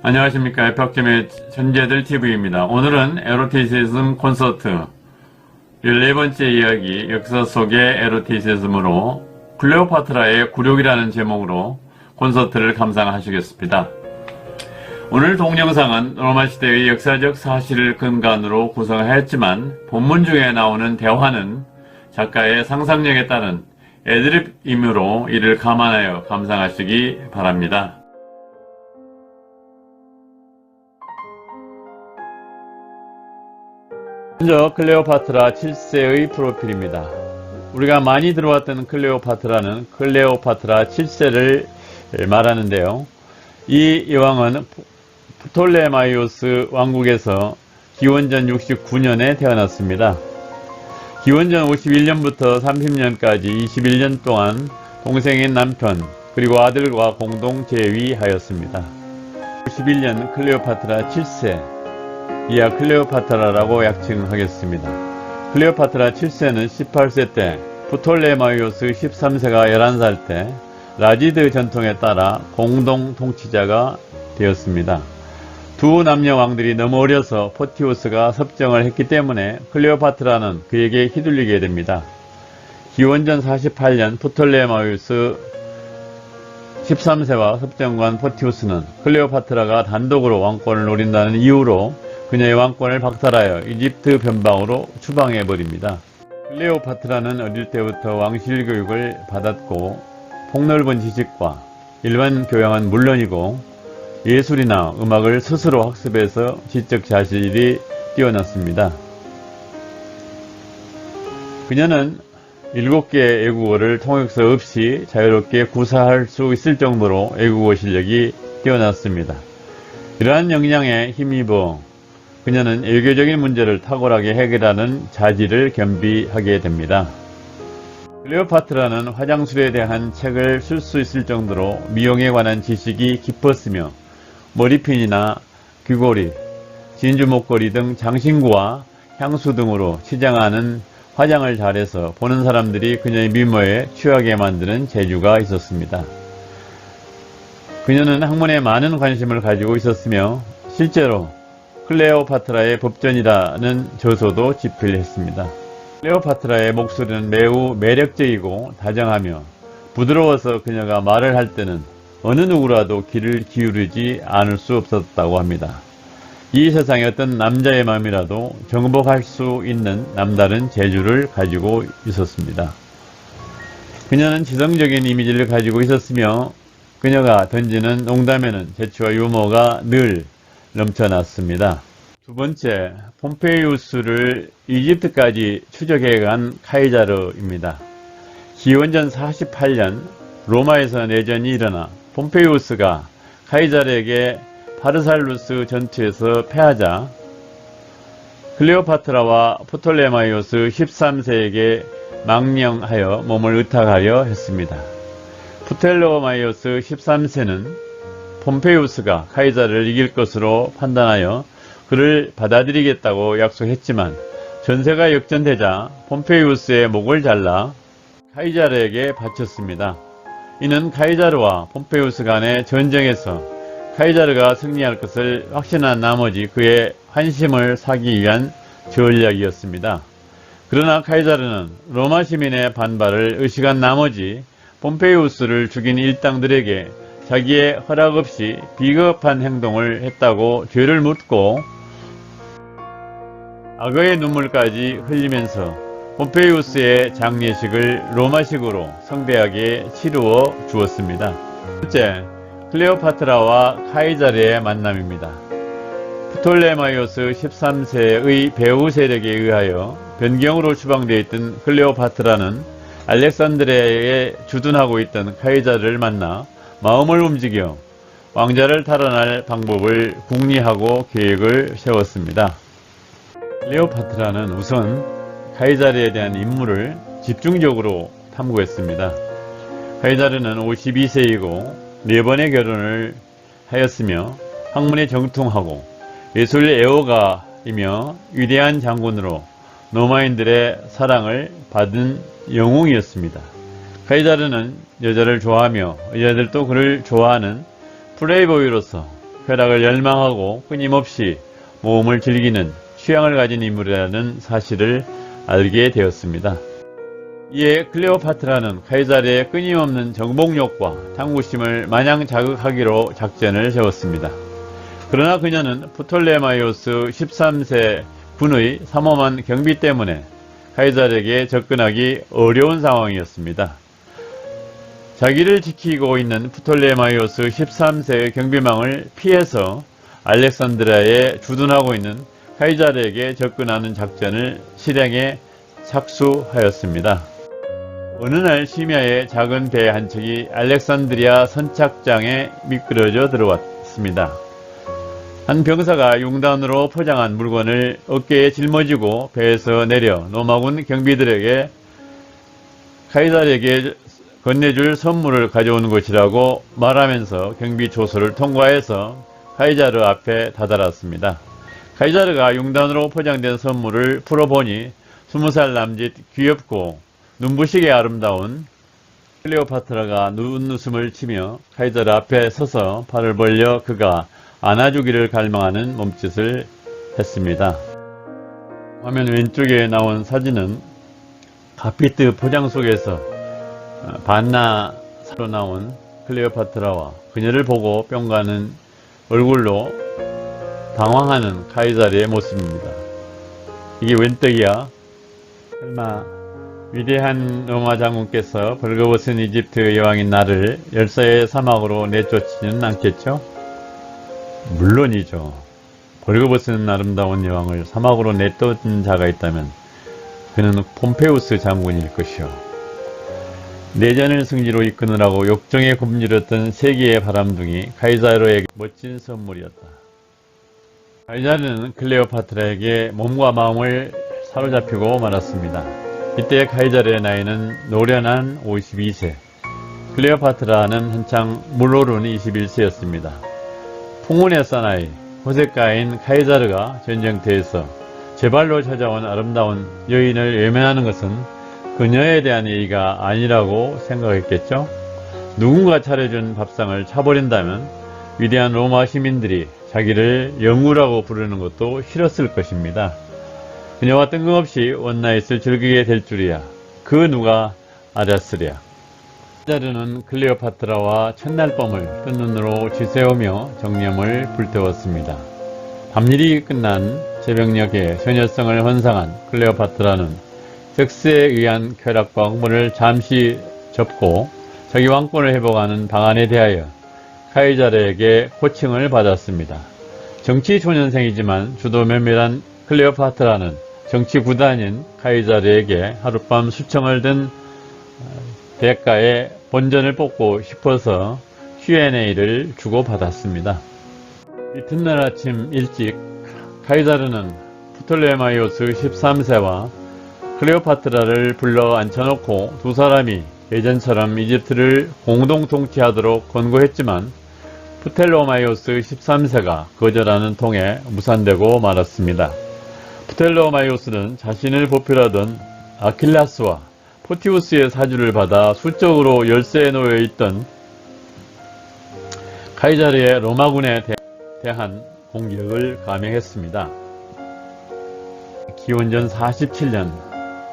안녕하십니까. 에팍팀의 천재들 TV입니다. 오늘은 에로티시즘 콘서트 14번째 이야기 역사 속의 에로티시즘으로 클레오파트라의 굴욕이라는 제목으로 콘서트를 감상하시겠습니다. 오늘 동영상은 로마 시대의 역사적 사실을 근간으로 구성하였지만 본문 중에 나오는 대화는 작가의 상상력에 따른 애드립이므로 이를 감안하여 감상하시기 바랍니다. 먼저 클레오파트라 7세의 프로필입니다. 우리가 많이 들어왔던 클레오파트라는 클레오파트라 7세를 말하는데요. 이 여왕은 프톨레마이오스 왕국에서 기원전 69년에 태어났습니다. 기원전 51년부터 30년까지 21년 동안 동생인 남편 그리고 아들과 공동 재위하였습니다. 51년 클레오파트라 7세 이하 클레오파트라라고 약칭하겠습니다. 클레오파트라 7세는 18세 때 프톨레마이오스 13세가 11살 때 라지드 전통에 따라 공동 통치자가 되었습니다. 두 남녀 왕들이 너무 어려서 포티우스가 섭정을 했기 때문에 클레오파트라는 그에게 휘둘리게 됩니다. 기원전 48년 프톨레마이오스 13세와 섭정관 포티우스는 클레오파트라가 단독으로 왕권을 노린다는 이유로 그녀의 왕권을 박탈하여 이집트 변방으로 추방해버립니다. 클레오파트라는 어릴 때부터 왕실 교육을 받았고 폭넓은 지식과 일반 교양은 물론이고 예술이나 음악을 스스로 학습해서 지적 자질이 뛰어났습니다. 그녀는 일곱 개의 애국어를 통역서 없이 자유롭게 구사할 수 있을 정도로 애국어 실력이 뛰어났습니다. 이러한 역량에 힘입어 그녀는 외교적인 문제를 탁월하게 해결하는 자질을 겸비하게 됩니다. 클레오파트라는 화장술에 대한 책을 쓸 수 있을 정도로 미용에 관한 지식이 깊었으며 머리핀이나 귀걸이, 진주 목걸이 등 장신구와 향수 등으로 치장하는 화장을 잘해서 보는 사람들이 그녀의 미모에 취하게 만드는 재주가 있었습니다. 그녀는 학문에 많은 관심을 가지고 있었으며 실제로 클레오파트라의 법전이라는 저서도 집필했습니다. 클레오파트라의 목소리는 매우 매력적이고 다정하며 부드러워서 그녀가 말을 할 때는 어느 누구라도 귀를 기울이지 않을 수 없었다고 합니다. 이 세상에 어떤 남자의 마음이라도 정복할 수 있는 남다른 재주를 가지고 있었습니다. 그녀는 지성적인 이미지를 가지고 있었으며 그녀가 던지는 농담에는 재치와 유머가 늘 넘쳐났습니다. 두 번째, 폼페이우스를 이집트까지 추적해 간 카이자르입니다. 기원전 48년 로마에서 내전이 일어나 폼페이우스가 카이자르에게 파르살루스 전투에서 패하자 클레오파트라와 포톨레마이오스 13세에게 망명하여 몸을 의탁하려 했습니다. 포톨레마이오스 13세는 폼페이우스가 카이자를 이길 것으로 판단하여 그를 받아들이겠다고 약속했지만 전세가 역전되자 폼페이우스의 목을 잘라 카이자르에게 바쳤습니다. 이는 카이자르와 폼페이우스 간의 전쟁에서 카이자르가 승리할 것을 확신한 나머지 그의 환심을 사기 위한 전략이었습니다. 그러나 카이자르는 로마 시민의 반발을 의식한 나머지 폼페이우스를 죽인 일당들에게 자기의 허락 없이 비겁한 행동을 했다고 죄를 묻고 악어의 눈물까지 흘리면서 폼페이우스의 장례식을 로마식으로 성대하게 치루어 주었습니다. 첫째, 클레오파트라와 카이자르의 만남입니다. 프톨레마이오스 13세의 배후 세력에 의하여 변경으로 추방되어 있던 클레오파트라는 알렉산드리아에 주둔하고 있던 카이자르를 만나 마음을 움직여 왕자를 탈환할 방법을 궁리하고 계획을 세웠습니다. 레오파트라는 우선 카이자르에 대한 인물을 집중적으로 탐구했습니다. 카이자르는 52세이고 4번의 결혼을 하였으며 학문에 정통하고 예술의 애호가이며 위대한 장군으로 로마인들의 사랑을 받은 영웅이었습니다. 카이자르는 여자를 좋아하며 여자들도 그를 좋아하는 플레이보이로서 쾌락을 열망하고 끊임없이 모험을 즐기는 취향을 가진 인물이라는 사실을 알게 되었습니다. 이에 클레오파트라는 카이사르의 끊임없는 정복욕과 탐구심을 마냥 자극하기로 작전을 세웠습니다. 그러나 그녀는 프톨레마이오스 13세 군의 삼엄한 경비 때문에 카이사르에게 접근하기 어려운 상황이었습니다. 자기를 지키고 있는 프톨레마이오스 13세의 경비망을 피해서 알렉산드라에 주둔하고 있는 카이사르에게 접근하는 작전을 실행에 착수하였습니다. 어느 날 심야에 작은 배 한 척이 알렉산드리아 선착장에 미끄러져 들어왔습니다. 한 병사가 융단으로 포장한 물건을 어깨에 짊어지고 배에서 내려 노마군 경비들에게 카이사르에게 건네줄 선물을 가져오는 것이라고 말하면서 경비 조소를 통과해서 카이자르 앞에 다다랐습니다. 카이자르가 융단으로 포장된 선물을 풀어보니 20살 남짓 귀엽고 눈부시게 아름다운 클레오파트라가 눈웃음을 치며 카이자르 앞에 서서 팔을 벌려 그가 안아주기를 갈망하는 몸짓을 했습니다. 화면 왼쪽에 나온 사진은 가피트 포장 속에서 반나사로 나온 클레오파트라와 그녀를 보고 뿅가는 얼굴로 당황하는 카이자르의 모습입니다. 이게 웬 떡이야? 설마 위대한 로마 장군께서 벌거벗은 이집트 여왕인 나를 열사의 사막으로 내쫓지는 않겠죠? 물론이죠. 벌거벗은 아름다운 여왕을 사막으로 내쫓은 자가 있다면 그는 폼페우스 장군일 것이요. 내전을 승리로 이끄느라고 욕정에 굶주렸던 세계의 바람둥이 카이자르에게 멋진 선물이었다. 카이자르는 클레오파트라에게 몸과 마음을 사로잡히고 말았습니다. 이때 카이자르의 나이는 노련한 52세, 클레오파트라는 한창 물오른 21세였습니다. 풍운의 사나이, 호색가인 카이자르가 전쟁터에서 제발로 찾아온 아름다운 여인을 외면하는 것은 그녀에 대한 예의가 아니라고 생각했겠죠? 누군가 차려준 밥상을 차버린다면 위대한 로마 시민들이 자기를 영우라고 부르는 것도 싫었을 것입니다. 그녀와 뜬금없이 원나잇을 즐기게 될 줄이야. 그 누가 알았으랴. 자르는 클레오파트라와 첫날 밤을 뜬 눈으로 지새우며 정념을 불태웠습니다. 밤일이 끝난 새벽녘에 소녀성을 환상한 클레오파트라는 섹스에 의한 쾌락과 흥분을 잠시 접고 자기 왕권을 회복하는 방안에 대하여 카이자르에게 호칭을 받았습니다. 정치 초년생이지만 주도 면밀한 클레오파트라는 정치 구단인 카이자르에게 하룻밤 수청을 든 대가에 본전을 뽑고 싶어서 Q&A를 주고받았습니다. 이튿날 아침 일찍 카이자르는 프톨레마이오스 13세와 클레오파트라를 불러 앉혀놓고 두 사람이 예전처럼 이집트를 공동 통치하도록 권고했지만 프텔로마이오스 13세가 거절하는 통에 무산되고 말았습니다. 프텔로마이오스는 자신을 보필하던 아킬라스와 포티우스의 사주를 받아 수적으로 열세에 놓여 있던 카이자르의 로마군에 대한 공격을 감행했습니다. 기원전 47년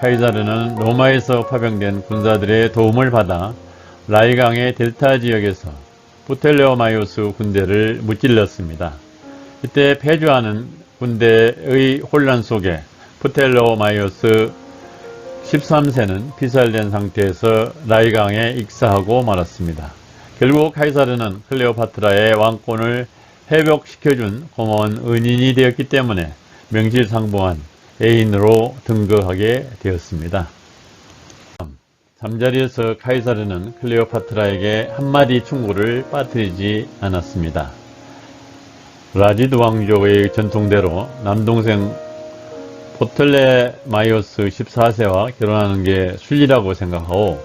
카이자르는 로마에서 파병된 군사들의 도움을 받아 라이강의 델타 지역에서 부텔레오마이오스 군대를 무찔렀습니다. 이때 패주하는 군대의 혼란 속에 부텔레오마이오스 13세는 피살된 상태에서 라이강에 익사하고 말았습니다. 결국 카이사르는 클레오파트라의 왕권을 회복시켜준 고마운 은인이 되었기 때문에 명실상부한 애인으로 등극하게 되었습니다. 잠자리에서 카이사르는 클레오파트라에게 한마디 충고를 빠뜨리지 않았습니다. 라지드 왕족의 전통대로 남동생 포틀레마이오스 14세와 결혼하는 게 순리라고 생각하고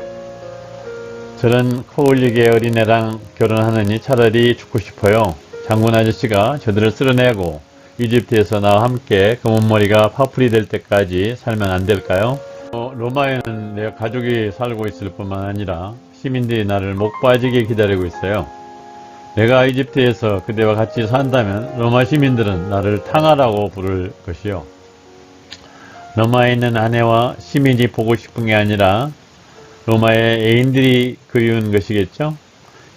저는 코울릭의 어린애랑 결혼하느니 차라리 죽고 싶어요. 장군 아저씨가 저들을 쓸어내고 이집트에서 나와 함께 검은머리가 파풀이 될 때까지 살면 안 될까요? 어, 로마에는 내 가족이 살고 있을 뿐만 아니라 시민들이 나를 목 빠지게 기다리고 있어요. 내가 이집트에서 그대와 같이 산다면 로마 시민들은 나를 탕하라고 부를 것이요. 로마에 있는 아내와 시민이 보고 싶은 게 아니라 로마의 애인들이 그리운 것이겠죠?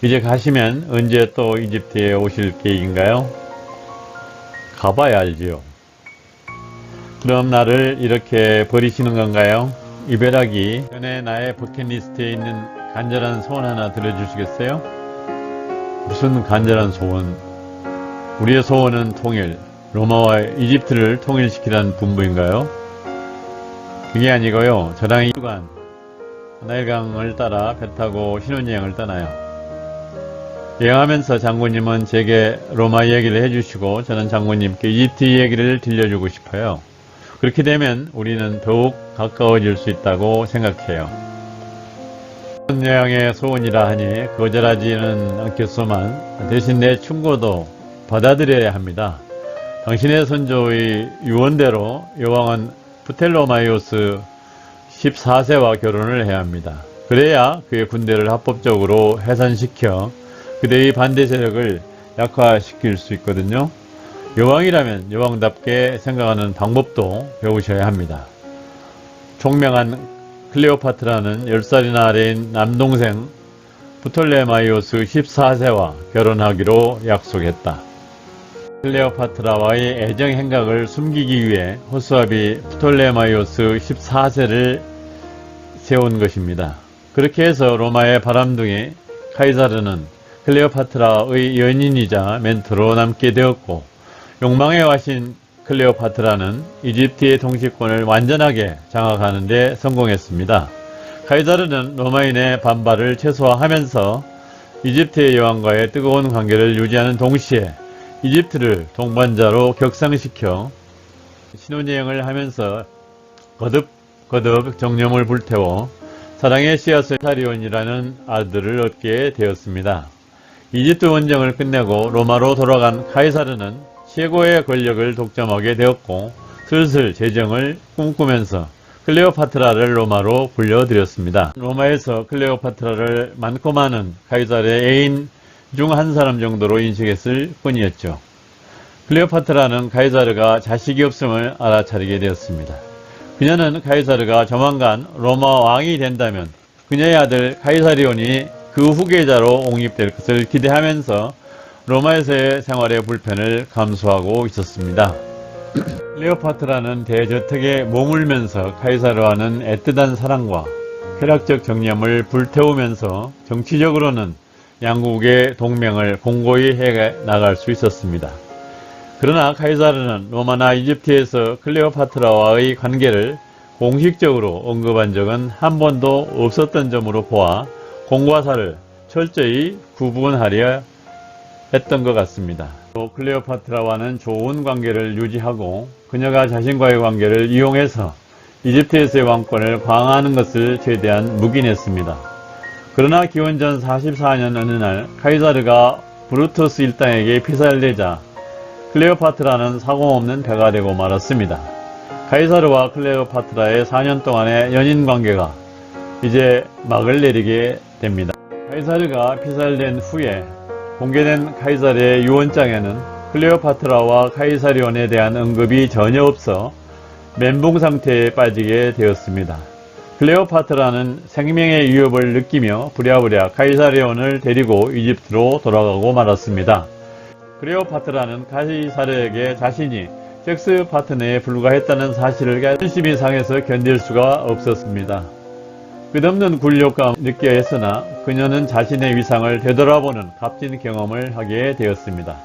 이제 가시면 언제 또 이집트에 오실 계획인가요? 가봐야 알지요. 그럼 나를 이렇게 버리시는 건가요? 이별하기 전에 나의 버킷리스트에 있는 간절한 소원 하나 들려주시겠어요? 무슨 간절한 소원? 우리의 소원은 통일, 로마와 이집트를 통일시키라는 분부인가요? 그게 아니고요. 저랑 2주간 나일강을 따라 배 타고 신혼여행을 떠나요. 여행하면서 장군님은 제게 로마 이야기를 해주시고 저는 장군님께 이집트 이야기를 들려주고 싶어요. 그렇게 되면 우리는 더욱 가까워질 수 있다고 생각해요. 여행의 소원이라 하니 거절하지는 않겠소만 대신 내 충고도 받아들여야 합니다. 당신의 선조의 유언대로 여왕은 프텔로마이오스 14세와 결혼을 해야 합니다. 그래야 그의 군대를 합법적으로 해산시켜 그대의 반대 세력을 약화시킬 수 있거든요. 여왕이라면 여왕답게 생각하는 방법도 배우셔야 합니다. 총명한 클레오파트라는 10살이나 아래인 남동생 부톨레마이오스 14세와 결혼하기로 약속했다. 클레오파트라와의 애정 행각을 숨기기 위해 호수아비 프톨레마이오스 14세를 세운 것입니다. 그렇게 해서 로마의 바람둥이 카이사르는 클레오파트라의 연인이자 멘토로 남게 되었고 욕망의 와신 클레오파트라는 이집트의 통치권을 완전하게 장악하는 데 성공했습니다. 카이사르는 로마인의 반발을 최소화하면서 이집트의 여왕과의 뜨거운 관계를 유지하는 동시에 이집트를 동반자로 격상시켜 신혼여행을 하면서 거듭 거듭 정념을 불태워 사랑의 씨앗을 사리온이라는 아들을 얻게 되었습니다. 이집트 원정을 끝내고 로마로 돌아간 카이사르는 최고의 권력을 독점하게 되었고 슬슬 재정을 꿈꾸면서 클레오파트라를 로마로 불려들였습니다. 로마에서 클레오파트라를 많고 많은 카이사르의 애인 중 한 사람 정도로 인식했을 뿐이었죠. 클레오파트라는 카이사르가 자식이 없음을 알아차리게 되었습니다. 그녀는 카이사르가 조만간 로마 왕이 된다면 그녀의 아들 카이사리온이 그 후계자로 옹립될 것을 기대하면서 로마에서의 생활의 불편을 감수하고 있었습니다. 클레오파트라는 대저택에 머물면서 카이사르와는 애틋한 사랑과 쾌락적 정념을 불태우면서 정치적으로는 양국의 동맹을 공고히 해 나갈 수 있었습니다. 그러나 카이사르는 로마나 이집트에서 클레오파트라와의 관계를 공식적으로 언급한 적은 한 번도 없었던 점으로 보아 공과 사를 철저히 구분하려 했던 것 같습니다. 또 클레오파트라와는 좋은 관계를 유지하고 그녀가 자신과의 관계를 이용해서 이집트에서의 왕권을 강화하는 것을 최대한 묵인했습니다. 그러나 기원전 44년 어느 날 카이사르가 브루투스 일당에게 피살을 내자 클레오파트라는 사공없는 배가 되고 말았습니다. 카이사르와 클레오파트라의 4년 동안의 연인 관계가 이제 막을 내리게 됩니다. 카이사르가 피살된 후에 공개된 카이사르의 유언장에는 클레오파트라와 카이사리온에 대한 언급이 전혀 없어 멘붕 상태에 빠지게 되었습니다. 클레오파트라는 생명의 위협을 느끼며 부랴부랴 카이사리온을 데리고 이집트로 돌아가고 말았습니다. 클레오파트라는 카이사르에게 자신이 섹스 파트너에 불과했다는 사실을 신심이 상해서 견딜 수가 없었습니다. 끝없는 굴욕감 느껴 했으나 그녀는 자신의 위상을 되돌아보는 값진 경험을 하게 되었습니다.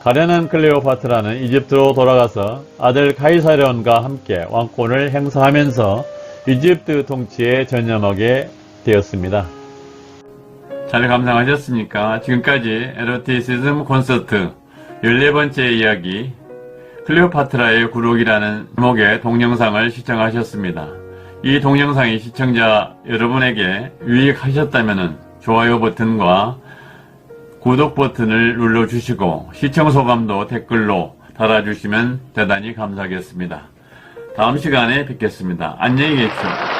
가련한 클레오파트라는 이집트로 돌아가서 아들 카이사련과 함께 왕권을 행사하면서 이집트 통치에 전념하게 되었습니다. 잘 감상하셨습니까? 지금까지 에로티시즘 콘서트 14번째 이야기 클레오파트라의 구록이라는 제목의 동영상을 시청하셨습니다. 이 동영상이 시청자 여러분에게 유익하셨다면 좋아요 버튼과 구독 버튼을 눌러주시고 시청 소감도 댓글로 달아주시면 대단히 감사하겠습니다. 다음 시간에 뵙겠습니다. 안녕히 계십시오.